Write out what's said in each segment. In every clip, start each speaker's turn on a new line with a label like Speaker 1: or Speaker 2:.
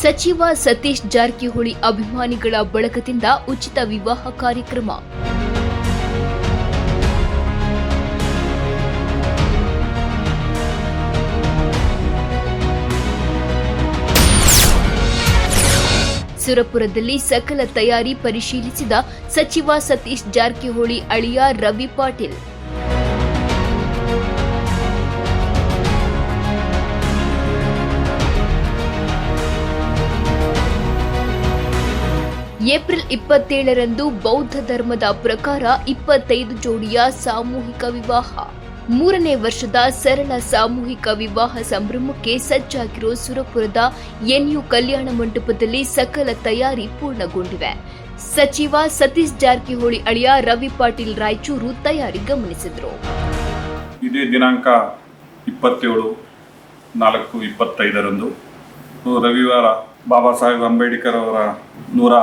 Speaker 1: ಸಚಿವ ಸತೀಶ್ ಜಾರಕಿಹೊಳಿ ಅಭಿಮಾನಿಗಳ ಬಳಕದಿಂದ ಉಚಿತ ವಿವಾಹ ಕಾರ್ಯಕ್ರಮ. ಸುರಪುರದಲ್ಲಿ ಸಕಲ ತಯಾರಿ ಪರಿಶೀಲಿಸಿದ ಸಚಿವ ಸತೀಶ್ ಜಾರಕಿಹೊಳಿ ಅಳಿಯ ರವಿ ಪಾಟೀಲ್. ಏಪ್ರಿಲ್ ಇಪ್ಪತ್ತೇಳರಂದು ಬೌದ್ಧ ಧರ್ಮದ ಪ್ರಕಾರ ಇಪ್ಪತ್ತೈದು ಜೋಡಿಯ ಸಾಮೂಹಿಕ ವಿವಾಹ. ಮೂರನೇ ವರ್ಷದ ಸರಳ ಸಾಮೂಹಿಕ ವಿವಾಹ ಸಂಭ್ರಮಕ್ಕೆ ಸಜ್ಜಾಗಿರುವ ಸುರಪುರದ ಎನ್ಯು ಕಲ್ಯಾಣ ಮಂಟಪದಲ್ಲಿ ಸಕಲ ತಯಾರಿ ಪೂರ್ಣಗೊಂಡಿವೆ. ಸಚಿವ ಸತೀಶ್ ಜಾರಕಿಹೊಳಿ ಅಳಿಯ ರವಿ ಪಾಟೀಲ್ ರಾಯಚೂರು ತಯಾರಿ ಗಮನಿಸಿದರು.
Speaker 2: ಇದೇ ದಿನಾಂಕ ಇಪ್ಪತ್ತೇಳು ನಾಲ್ಕು ಇಪ್ಪತ್ತೈದರಂದು ರವಿವಾರ ಬಾಬಾ ಸಾಹೇಬ್ ಅಂಬೇಡ್ಕರ್ ಅವರ ನೂರ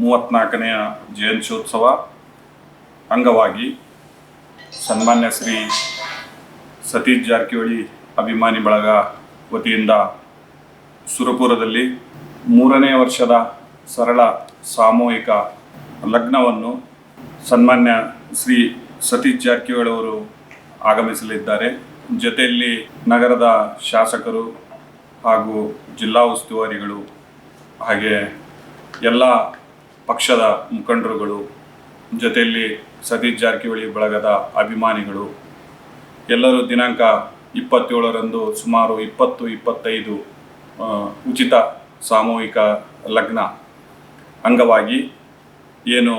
Speaker 2: ಮೂವತ್ತ್ನಾಲ್ಕನೆಯ ಜಯಂತ್ಯೋತ್ಸವ ಅಂಗವಾಗಿ ಸನ್ಮಾನ್ಯ ಶ್ರೀ ಸತೀಶ್ ಜಾರಕಿಹೊಳಿ ಅಭಿಮಾನಿ ಬಳಗ ವತಿಯಿಂದ ಸುರಪುರದಲ್ಲಿ ಮೂರನೇ ವರ್ಷದ ಸರಳ ಸಾಮೂಹಿಕ ಲಗ್ನವನ್ನು ಸನ್ಮಾನ್ಯ ಶ್ರೀ ಸತೀಶ್ ಜಾರಕಿಹೊಳಿ ಅವರು ಆಗಮಿಸಲಿದ್ದಾರೆ. ಜೊತೆಯಲ್ಲಿ ನಗರದ ಶಾಸಕರು ಹಾಗೂ ಜಿಲ್ಲಾ ಉಸ್ತುವಾರಿಗಳು ಹಾಗೆ ಎಲ್ಲ ಪಕ್ಷದ ಮುಖಂಡರುಗಳು, ಜೊತೆಯಲ್ಲಿ ಸತೀಶ್ ಜಾರಕಿಹೊಳಿ ಬಳಗದ ಅಭಿಮಾನಿಗಳು. ಎಲ್ಲರೂ ದಿನಾಂಕ ಇಪ್ಪತ್ತೇಳರಂದು ಸುಮಾರು ಇಪ್ಪತ್ತು, ಇಪ್ಪತ್ತೈದು ಉಚಿತ ಸಾಮೂಹಿಕ ಲಗ್ನ. ಅಂಗವಾಗಿ ಏನು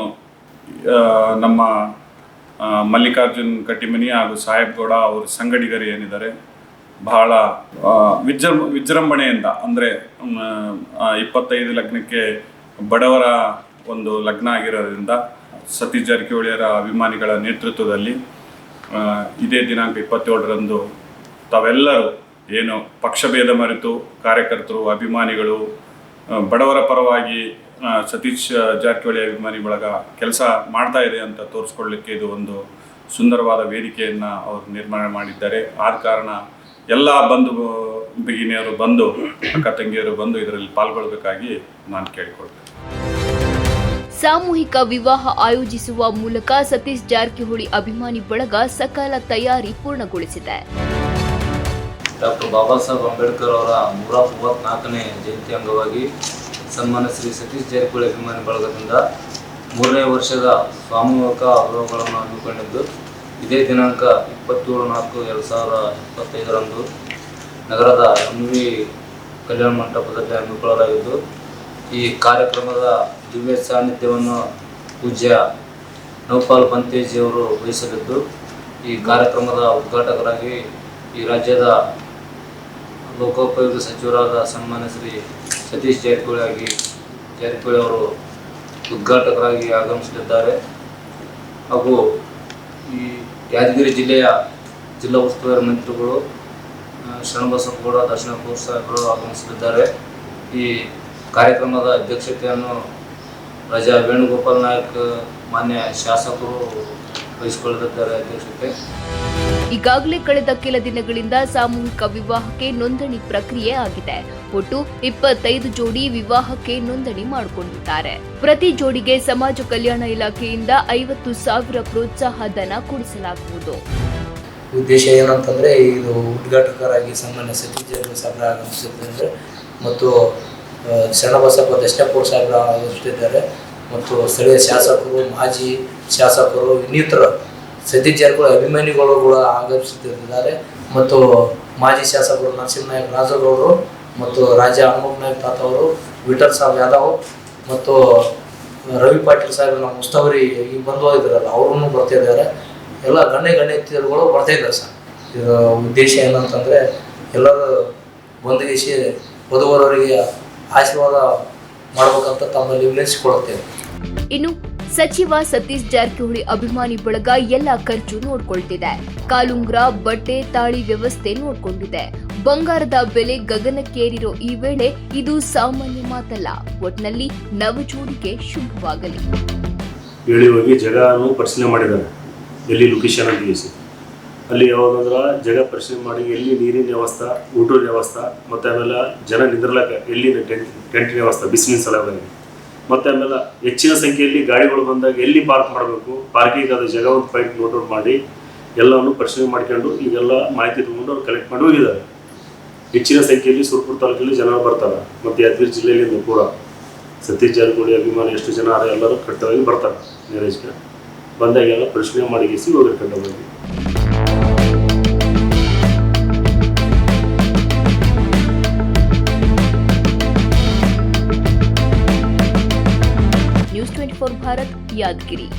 Speaker 2: ನಮ್ಮ ಮಲ್ಲಿಕಾರ್ಜುನ್ ಕಟ್ಟಿಮನಿ ಹಾಗೂ ಸಾಹೇಬ್ಗೌಡ ಅವರು ಸಂಗಡಿಗರು ಏನಿದ್ದಾರೆ, ಬಹಳ ವಿಜೃ ವಿಜೃಂಭ ವಿಜೃಂಭಣೆಯಿಂದ, ಅಂದರೆ ಇಪ್ಪತ್ತೈದು ಲಗ್ನಕ್ಕೆ ಬಡವರ ಒಂದು ಲಗ್ನ ಆಗಿರೋದ್ರಿಂದ ಸತೀಶ್ ಜಾರಕಿಹೊಳಿಯರ ಅಭಿಮಾನಿಗಳ ನೇತೃತ್ವದಲ್ಲಿ ಇದೇ ದಿನಾಂಕ ಇಪ್ಪತ್ತೇಳರಂದು ತಾವೆಲ್ಲರೂ ಏನು ಪಕ್ಷಭೇದ ಮರೆತು ಕಾರ್ಯಕರ್ತರು, ಅಭಿಮಾನಿಗಳು ಬಡವರ ಪರವಾಗಿ ಸತೀಶ್ ಜಾರಕಿಹೊಳಿ ಅಭಿಮಾನಿ ಬಳಗ ಕೆಲಸ ಮಾಡ್ತಾ ಇದೆ ಅಂತ ತೋರಿಸ್ಕೊಳ್ಳಿಕ್ಕೆ ಇದು ಒಂದು ಸುಂದರವಾದ ವೇದಿಕೆಯನ್ನು ಅವರು ನಿರ್ಮಾಣ ಮಾಡಿದ್ದಾರೆ. ಆದ ಕಾರಣ ಎಲ್ಲ ಬಂಧು ಬಿಗಿನಿಯವರು ಬಂದು, ಅಕ್ಕ ತಂಗಿಯರು ಬಂದು ಇದರಲ್ಲಿ ಪಾಲ್ಗೊಳ್ಬೇಕಾಗಿ ನಾನು ಕೇಳಿಕೊಳ್ತೇನೆ.
Speaker 1: ಸಾಮೂಹಿಕ ವಿವಾಹ ಆಯೋಜಿಸುವ ಮೂಲಕ ಸತೀಶ್ ಜಾರಕಿಹೊಳಿ ಅಭಿಮಾನಿ ಬಳಗ ಸಕಾಲ ತಯಾರಿ ಪೂರ್ಣಗೊಳಿಸಿದೆ.
Speaker 3: ಡಾಕ್ಟರ್ ಬಾಬಾ ಸಾಹೇಬ್ ಅಂಬೇಡ್ಕರ್ ಅವರ ನೂರ ಮೂವತ್ನಾಲ್ಕನೇ ಜಯಂತಿ ಅಂಗವಾಗಿ ಸನ್ಮಾನ ಶ್ರೀ ಸತೀಶ್ ಜಾರಕಿಹೊಳಿ ಅಭಿಮಾನಿ ಬಳಗದಿಂದ ಮೂರನೇ ವರ್ಷದ ಸಾಮೂಹಿಕ ಅಭಿಮಾನಗಳನ್ನು ಹಮ್ಮಿಕೊಂಡಿದ್ದು, ಇದೇ ದಿನಾಂಕ ಇಪ್ಪತ್ತೇಳು ನಾಲ್ಕು ಎರಡು ಸಾವಿರ ಇಪ್ಪತ್ತೈದರಂದು ನಗರದ ಎಂ ವಿ ಕಲ್ಯಾಣ ಮಂಟಪದಲ್ಲಿ ಹಮ್ಮಿಕೊಳ್ಳಲಾಗಿದ್ದು ಈ ಕಾರ್ಯಕ್ರಮದ ದಿವ್ಯ ಸಾನ್ನಿಧ್ಯವನ್ನು ಪೂಜ್ಯ ನೌಪಾಲ್ ಪಂತೇಜಿಯವರು ವಹಿಸಲಿದ್ದು ಈ ಕಾರ್ಯಕ್ರಮದ ಉದ್ಘಾಟಕರಾಗಿ ಈ ರಾಜ್ಯದ ಲೋಕೋಪಯೋಗಿ ಸಚಿವರಾದ ಸನ್ಮಾನ್ಯ ಶ್ರೀ ಸತೀಶ್ ಜಾರಕಿಹೊಳಿ ಜಾರಕಿಹೊಳಿ ಅವರು ಉದ್ಘಾಟಕರಾಗಿ ಆಗಮಿಸಲಿದ್ದಾರೆ. ಹಾಗೂ ಈ ಯಾದಗಿರಿ ಜಿಲ್ಲೆಯ ಜಿಲ್ಲಾ ಉಸ್ತುವಾರಿ ಮಂತ್ರಿಗಳು ಆ, ಶರಣಬಸಪ್ಪಗೌಡ ದರ್ಶನಪುರ ಸಾಹೇಬರು ಆಗಮಿಸಲಿದ್ದಾರೆ. ಈ ಕಾರ್ಯಕ್ರಮದ ಅಧ್ಯಕ್ಷತೆಯನ್ನು ರಾಜಾ ವೇಣುಗೋಪಾಲ್ ನಾಯಕ್ ಮಾನ್ಯ ಶಾಸಕರು ವಹಿಸಿಕೊಳ್ಳಲಿದ್ದಾರೆ ಅಧ್ಯಕ್ಷತೆ.
Speaker 1: ಈಗಾಗಲೇ ಕಳೆದ ಕೆಲ ದಿನಗಳಿಂದ ಸಾಮೂಹಿಕ ವಿವಾಹಕ್ಕೆ ನೋಂದಣಿ ಪ್ರಕ್ರಿಯೆ ಆಗಿದೆ. ಒಟ್ಟು ಇಪ್ಪತ್ತೈದು ಜೋಡಿ ವಿವಾಹಕ್ಕೆ ನೋಂದಣಿ ಮಾಡಿಕೊಂಡಿದ್ದಾರೆ. ಪ್ರತಿ ಜೋಡಿಗೆ ಸಮಾಜ ಕಲ್ಯಾಣ ಇಲಾಖೆಯಿಂದ ಐವತ್ತು ಸಾವಿರ ಪ್ರೋತ್ಸಾಹ ಧನ ಕೊಡಿಸಲಾಗುವುದು.
Speaker 4: ಉದ್ದೇಶ ಏನಂತಂದ್ರೆ ಇದು ಉದ್ಘಾಟಕರಾಗಿ ಸನ್ಮಾನ್ಯ ಸತೀಶ್ ಸಾಹೇಬ್ರ ಮತ್ತು ಶರಣಬಸಪ್ಪ ದಶನಪುರ ಸಾಹೇಬ್ರ ಆಗಮಿಸುತ್ತಿದ್ದಾರೆ ಮತ್ತು ಸ್ಥಳೀಯ ಶಾಸಕರು, ಮಾಜಿ ಶಾಸಕರು, ಇನ್ನಿತರ ಸತೀಶ್ ಜಾರಕಿಹೊಳಿ ಅಭಿಮಾನಿಗಳು ಕೂಡ ಆಗಮಿಸುತ್ತಿದ್ದಾರೆ. ಮತ್ತು ಮಾಜಿ ಶಾಸಕರು ನರಸಿಂಹನಾಯಕ್ ರಾಜಗೌಡರು ಮತ್ತು ರಾಜ ಹನುಮಂತ ನಾಯಕ್ ತಾತ ಅವರು ವಿಠಲ್ ಸಾಹೇಬ್ ಯಾದವ್ ಮತ್ತು ರವಿ ಪಾಟೀಲ್ ಸಾಹೇಬ್ ನಮ್ಮ ಉಸ್ತವರಿ ಈಗ ಬಂದು ಹೋಗಿದ್ದಾರಲ್ಲ ಅವರು ಬರ್ತಿದ್ದಾರೆ ಎಲ್ಲ ಗಣ್ಯ ಗಣ್ಯತಿಯರುಗಳು ಬರ್ತಾ ಇದ್ದಾರೆ ಸರ್. ಇದರ ಉದ್ದೇಶ ಏನಂತಂದರೆ, ಎಲ್ಲರೂ ಬಂದುಗಿಸಿ ವಧುವರವರಿಗೆ ಆಶೀರ್ವಾದ ಮಾಡಬೇಕಂತ ತಮ್ಮಲ್ಲಿ ವಿನಂತಿಸಿಕೊಳ್ಳುತ್ತೇವೆ
Speaker 1: ಇನ್ನು ಸಚಿವ ಸತೀಶ್ ಜಾರಕಿಹೊಳಿ ಅಭಿಮಾನಿ ಬಳಗ ಎಲ್ಲ ಖರ್ಚು ನೋಡ್ಕೊಳ್ತಿದೆ. ಕಾಲುಂಗ್ರ ಬಟ್ಟೆ ತಾಳಿ ವ್ಯವಸ್ಥೆ ನೋಡ್ಕೊಂಡಿದೆ. ಬಂಗಾರದ ಬೆಲೆ ಗಗನಕ್ಕೇರಿರೋ ಈ ವೇಳೆ ಇದು ಸಾಮಾನ್ಯ ಮಾತಲ್ಲ ಒಟ್ನಲ್ಲಿ ನವಜೋಡಿಗೆ ಶುಭವಾಗಲಿ.
Speaker 5: ಹೇಳಿ ಹೋಗಿ ಜಾಗನೂ ಪರಿಶೀಲನೆ ಮಾಡಿದ್ದಾರೆ ಎಲ್ಲಿ ಲೊಕೇಶನ್ ಅಂತ ತಿಳಿಸಿ. ಅಲ್ಲಿ ಯಾವಾಗಂದ್ರೆ ಜಗ ಪರಿಶೀಲನೆ ಮಾಡಿ ಎಲ್ಲಿ ನೀರಿನ ವ್ಯವಸ್ಥೆ, ಊಟದ ವ್ಯವಸ್ಥೆ, ಮತ್ತು ಆಮೇಲೆ ಜನ ನಿಂದ್ರಲಕ್ಕ ಎಲ್ಲಿ ಟೆಂಟ್ ಟೆಂಟ್ ವ್ಯವಸ್ಥೆ, ಬಿಸಿಲಿನ ಸಲುವಾಗಿ. ಮತ್ತು ಆಮೇಲೆ ಹೆಚ್ಚಿನ ಸಂಖ್ಯೆಯಲ್ಲಿ ಗಾಡಿಗಳು ಬಂದಾಗ ಎಲ್ಲಿ ಪಾರ್ಕ್ ಮಾಡಬೇಕು, ಪಾರ್ಕಿಂಗ್ ಅದು ಜಗ ಒಂದು ಫೈಟ್ ನೋಟ್ ಮಾಡಿ ಎಲ್ಲವನ್ನು ಪರಿಶೀಲನೆ ಮಾಡ್ಕೊಂಡು ಈಗೆಲ್ಲ ಮಾಹಿತಿ ತಗೊಂಡು ಅವ್ರು ಕಲೆಕ್ಟ್ ಮಾಡಿ ಹೋಗಿದ್ದಾರೆ. ಹೆಚ್ಚಿನ ಸಂಖ್ಯೆಯಲ್ಲಿ ಸುರ್ಪುರ ತಾಲೂಕಲ್ಲಿ ಜನ ಬರ್ತಾರೆ, ಮತ್ತು ಯಾದಗಿರಿ ಜಿಲ್ಲೆಯಲ್ಲಿ ಕೂಡ. ಸತೀಶ್ ಜಾರಕಿಹೊಳಿ ಅಭಿಮಾನಿ, ಎಷ್ಟು ಜನ ಎಲ್ಲರೂ ಕಟ್ಟವಾಗಿ ಬರ್ತಾರೆ. ಮ್ಯಾರೇಜ್ಗೆ ಬಂದಾಗೆಲ್ಲ ಪರಿಶೀಲನೆ ಮಾಡಿ ಹೋಗಿರ್ಕೊಂಡು ಬಂದ್ವಿ.
Speaker 1: यादगिरी।